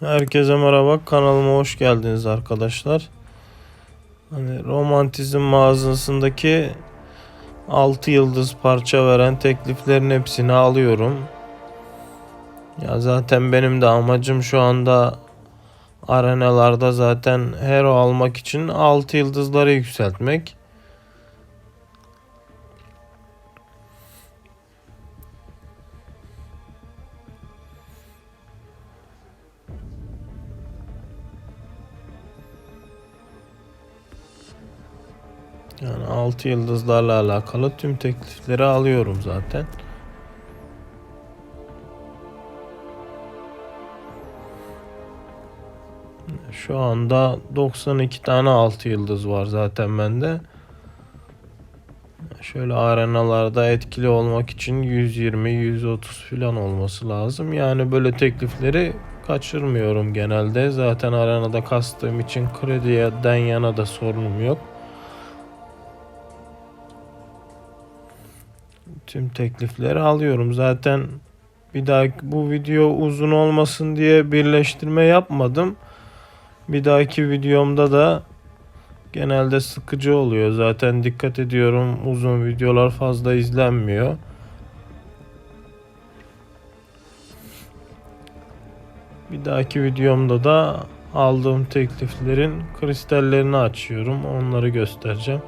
Herkese merhaba kanalıma hoş geldiniz arkadaşlar. Hani romantizm mağazasındaki 6 yıldız parça veren tekliflerin hepsini alıyorum. Ya zaten benim de amacım şu anda arenalarda zaten hero almak için 6 yıldızları yükseltmek. Yani 6 yıldızlarla alakalı tüm teklifleri alıyorum zaten. Şu anda 92 tane 6 yıldız var zaten bende. Şöyle arenalarda etkili olmak için 120-130 falan olması lazım. Yani böyle teklifleri kaçırmıyorum genelde. Zaten arenada kastığım için krediden yana da sorunum yok. Tüm teklifleri alıyorum. Zaten bir dahaki bu video uzun olmasın diye birleştirme yapmadım. Bir dahaki videomda da genelde sıkıcı oluyor. Zaten dikkat ediyorum uzun videolar fazla izlenmiyor. Bir dahaki videomda da aldığım tekliflerin kristallerini açıyorum. Onları göstereceğim.